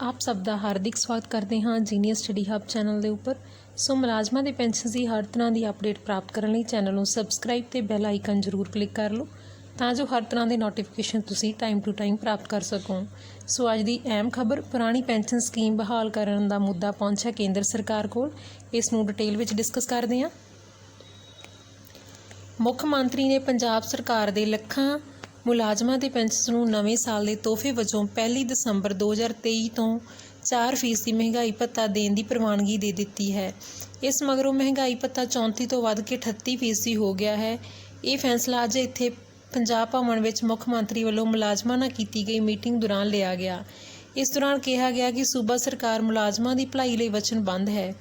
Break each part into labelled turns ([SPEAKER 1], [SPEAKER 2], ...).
[SPEAKER 1] ਆਪ ਸਭ ਦਾ ਹਾਰਦਿਕ ਸਵਾਗਤ ਕਰਦੇ ਹਾਂ ਜੀਨੀਅਸ ਸਟੱਡੀ ਹੱਬ ਚੈਨਲ ਦੇ ਉੱਪਰ। ਸੋ ਮੁਲਾਜ਼ਮਾਂ ਦੇ ਪੈਨਸ਼ਨ ਦੀ ਹਰ ਤਰ੍ਹਾਂ ਦੀ ਅਪਡੇਟ ਪ੍ਰਾਪਤ ਕਰਨ ਲਈ ਚੈਨਲ ਨੂੰ ਸਬਸਕ੍ਰਾਈਬ ਤੇ ਬੈਲ ਆਈਕਨ ਜ਼ਰੂਰ ਕਲਿੱਕ ਕਰ ਲਓ, ਤਾਂ ਜੋ ਹਰ ਤਰ੍ਹਾਂ ਦੇ ਨੋਟੀਫਿਕੇਸ਼ਨ ਤੁਸੀਂ ਟਾਈਮ ਟੂ ਟਾਈਮ ਪ੍ਰਾਪਤ ਕਰ ਸਕੋ। ਸੋ ਅੱਜ ਦੀ ਅਹਿਮ ਖਬਰ, ਪੁਰਾਣੀ ਪੈਨਸ਼ਨ ਸਕੀਮ ਬਹਾਲ ਕਰਨ ਦਾ ਮੁੱਦਾ ਪਹੁੰਚਿਆ ਕੇਂਦਰ ਸਰਕਾਰ ਕੋਲ। ਇਸ ਨੂੰ ਡਿਟੇਲ ਵਿੱਚ ਡਿਸਕਸ ਕਰਦੇ ਹਾਂ। ਮੁੱਖ ਮੰਤਰੀ ਨੇ ਪੰਜਾਬ ਸਰਕਾਰ ਦੇ ਲੱਖਾਂ ਮੁਲਾਜ਼ਮਾਂ ਦੇ ਪੈਨਸ਼ਨ ਨੂੰ ਨਵੇਂ ਸਾਲ ਦੇ ਤੋਹਫੇ ਵਜੋਂ 1 ਦਸੰਬਰ 2023 ਤੋਂ 4% ਮਹਿੰਗਾਈ ਭੱਤਾ ਦੇਣ ਦੀ ਪ੍ਰਵਾਨਗੀ ਦੇ ਦਿੱਤੀ ਹੈ। ਇਸ ਮਗਰੋਂ ਮਹਿੰਗਾਈ ਭੱਤਾ 34 ਤੋਂ ਵੱਧ ਕੇ 38% ਹੋ ਗਿਆ ਹੈ। ਇਹ ਫੈਸਲਾ ਅੱਜ ਇੱਥੇ ਪੰਜਾਬ ਭਵਨ ਵਿੱਚ ਮੁੱਖ ਮੰਤਰੀ ਵੱਲੋਂ ਮੁਲਾਜ਼ਮਾਂ ਨਾਲ ਕੀਤੀ ਗਈ ਮੀਟਿੰਗ ਦੌਰਾਨ ਲਿਆ ਗਿਆ। ਇਸ ਦੌਰਾਨ ਕਿਹਾ ਗਿਆ ਕਿ ਸੂਬਾ ਸਰਕਾਰ ਮੁਲਾਜ਼ਮਾਂ ਦੀ ਭਲਾਈ ਲਈ ਵਚਨਬੱਧ ਹੈ।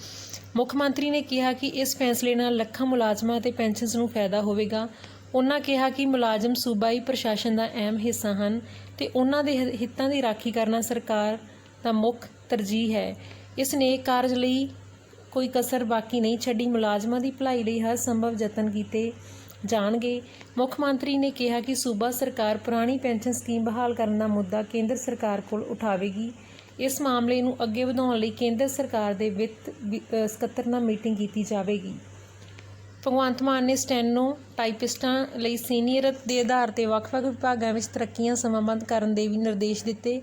[SPEAKER 1] ਮੁੱਖ ਮੰਤਰੀ ਨੇ ਕਿਹਾ ਕਿ ਇਸ ਫੈਸਲੇ ਨਾਲ ਲੱਖਾਂ ਮੁਲਾਜ਼ਮਾਂ ਤੇ ਪੈਨਸ਼ਨਸ ਨੂੰ ਫਾਇਦਾ ਹੋਵੇਗਾ। ਉਹਨਾਂ ਕਿਹਾ ਕਿ ਮੁਲਾਜ਼ਮ ਸੂਬਾਈ ਪ੍ਰਸ਼ਾਸਨ ਦਾ ਅਹਿਮ ਹਿੱਸਾ ਹਨ ਤੇ ਉਹਨਾਂ ਦੇ ਹਿੱਤਾਂ ਦੀ ਰਾਖੀ ਕਰਨਾ ਸਰਕਾਰ ਦਾ ਮੁੱਖ ਤਰਜੀਹ ਹੈ। ਇਸ ਨੇਕ ਕਾਰਜ ਲਈ ਕੋਈ ਕਸਰ ਬਾਕੀ ਨਹੀਂ ਛੱਡੀ, ਮੁਲਾਜ਼ਮਾਂ ਦੀ ਭਲਾਈ ਲਈ ਹਰ ਸੰਭਵ ਯਤਨ ਕੀਤੇ ਜਾਣਗੇ। ਮੁੱਖ ਮੰਤਰੀ ਨੇ ਕਿਹਾ ਕਿ ਸੂਬਾ ਸਰਕਾਰ ਪੁਰਾਣੀ ਪੈਨਸ਼ਨ ਸਕੀਮ ਬਹਾਲ ਕਰਨ ਦਾ ਮੁੱਦਾ ਕੇਂਦਰ ਸਰਕਾਰ ਕੋਲ ਉਠਾਵੇਗੀ। ਇਸ ਮਾਮਲੇ ਨੂੰ ਅੱਗੇ ਵਧਾਉਣ ਲਈ ਕੇਂਦਰ ਸਰਕਾਰ ਦੇ ਵਿੱਤ ਵਿ- ਸਕੱਤਰ ਨਾਲ ਮੀਟਿੰਗ ਕੀਤੀ ਜਾਵੇਗੀ। ਭਗਵੰਤ ਮਾਨ ਨੇ ਸਟੈਨੋ ਟਾਈਪਿਸਟਾਂ ਲਈ ਸੀਨੀਅਰ ਦੇ ਆਧਾਰ ਤੇ ਵੱਖ-ਵੱਖ ਵਿਭਾਗਾਂ ਵਿੱਚ ਤਰੱਕੀਆਂ ਸਮਾਬੱਧ ਕਰਨ ਦੇ ਵੀ ਨਿਰਦੇਸ਼ ਦਿੱਤੇ।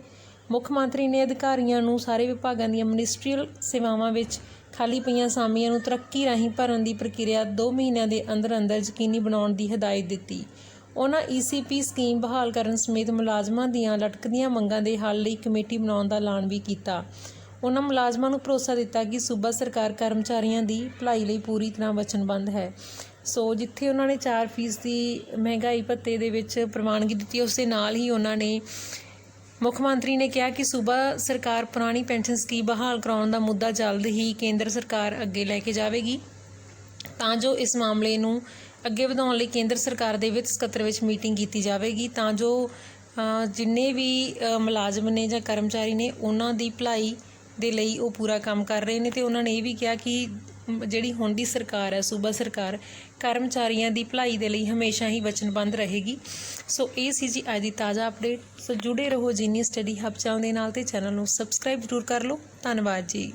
[SPEAKER 1] ਮੁੱਖ ਮੰਤਰੀ ਨੇ ਅਧਿਕਾਰੀਆਂ ਨੂੰ ਸਾਰੇ ਵਿਭਾਗਾਂ ਦੀਆਂ ਮਿਨਿਸਟਰੀਅਲ ਸੇਵਾਵਾਂ ਵਿੱਚ ਖਾਲੀ ਪਈਆਂ ਅਸਾਮੀਆਂ ਨੂੰ ਤਰੱਕੀ ਰਾਹੀਂ ਭਰਨ ਦੀ ਪ੍ਰਕਿਰਿਆ 2 ਮਹੀਨਿਆਂ ਦੇ ਅੰਦਰ-ਅੰਦਰ ਯਕੀਨੀ ਬਣਾਉਣ ਦੀ ਹਦਾਇਤ ਦਿੱਤੀ। ਉਹਨਾਂ ਈਸੀਪੀ ਸਕੀਮ ਬਹਾਲ ਕਰਨ ਸਮੇਤ ਮੁਲਾਜ਼ਮਾਂ ਦੀਆਂ ਲਟਕਦੀਆਂ ਮੰਗਾਂ ਦੇ ਹੱਲ ਲਈ ਕਮੇਟੀ ਬਣਾਉਣ ਦਾ ਐਲਾਨ ਵੀ ਕੀਤਾ। ਉਹਨਾਂ ਮੁਲਾਜ਼ਮਾਂ ਨੂੰ ਭਰੋਸਾ ਦਿੱਤਾ ਕਿ ਸੂਬਾ ਸਰਕਾਰ ਕਰਮਚਾਰੀਆਂ ਦੀ ਭਲਾਈ ਲਈ ਪੂਰੀ ਤਰ੍ਹਾਂ ਵਚਨਬੱਧ ਹੈ। ਸੋ ਜਿੱਥੇ ਉਹਨਾਂ ਨੇ 4% ਦੀ ਮਹਿੰਗਾਈ ਭੱਤੇ ਦੇ ਵਿੱਚ ਪ੍ਰਵਾਨਗੀ ਦਿੱਤੀ, ਉਸ ਦੇ ਨਾਲ ਹੀ ਉਹਨਾਂ ਨੇ ਮੁੱਖ ਮੰਤਰੀ ਨੇ ਕਿਹਾ ਕਿ ਸੂਬਾ ਸਰਕਾਰ ਪੁਰਾਣੀ ਪੈਨਸ਼ਨ ਸਕੀਮ ਬਹਾਲ ਕਰਾਉਣ ਦਾ ਮੁੱਦਾ ਜਲਦ ਹੀ ਕੇਂਦਰ ਸਰਕਾਰ ਅੱਗੇ ਲੈ ਕੇ ਜਾਵੇਗੀ। ਤਾਂ ਜੋ ਇਸ ਮਾਮਲੇ ਨੂੰ ਅੱਗੇ ਵਧਾਉਣ ਲਈ ਕੇਂਦਰ ਸਰਕਾਰ ਦੇ ਵਿੱਤ ਸਕੱਤਰ ਵਿੱਚ ਮੀਟਿੰਗ ਕੀਤੀ ਜਾਵੇਗੀ, ਤਾਂ ਜੋ ਜਿੰਨੇ ਵੀ ਮੁਲਾਜ਼ਮ ਨੇ ਜਾਂ ਕਰਮਚਾਰੀ ਨੇ ਉਹਨਾਂ ਦੀ ਭਲਾਈ ਦੇ ਲਈ ਉਹ ਪੂਰਾ ਕੰਮ ਕਰ ਰਹੇ ਨੇ ਤੇ ਉਹਨਾਂ ਨੇ ਇਹ ਵੀ ਕਿਹਾ ਕਿ ਜਿਹੜੀ ਹੁਣ ਦੀ ਸਰਕਾਰ ਹੈ, ਸੂਬਾ ਸਰਕਾਰ, ਕਰਮਚਾਰੀਆਂ ਦੀ ਭਲਾਈ ਦੇ ਲਈ ਹਮੇਸ਼ਾ ਹੀ ਵਚਨਬੱਧ ਰਹੇਗੀ। ਸੋ ਇਹ ਸੀ ਜੀ ਅੱਜ ਦੀ ਤਾਜ਼ਾ ਅਪਡੇਟ ਸੋ ਜੁੜੇ ਰਹੋ ਜੀਨੀਅਸ ਸਟੱਡੀ ਹੱਬ ਚੈਨਲ ਦੇ ਨਾਲ ਤੇ ਚੈਨਲ ਨੂੰ ਸਬਸਕ੍ਰਾਈਬ ਜ਼ਰੂਰ ਕਰ ਲਓ। ਧੰਨਵਾਦ ਜੀ।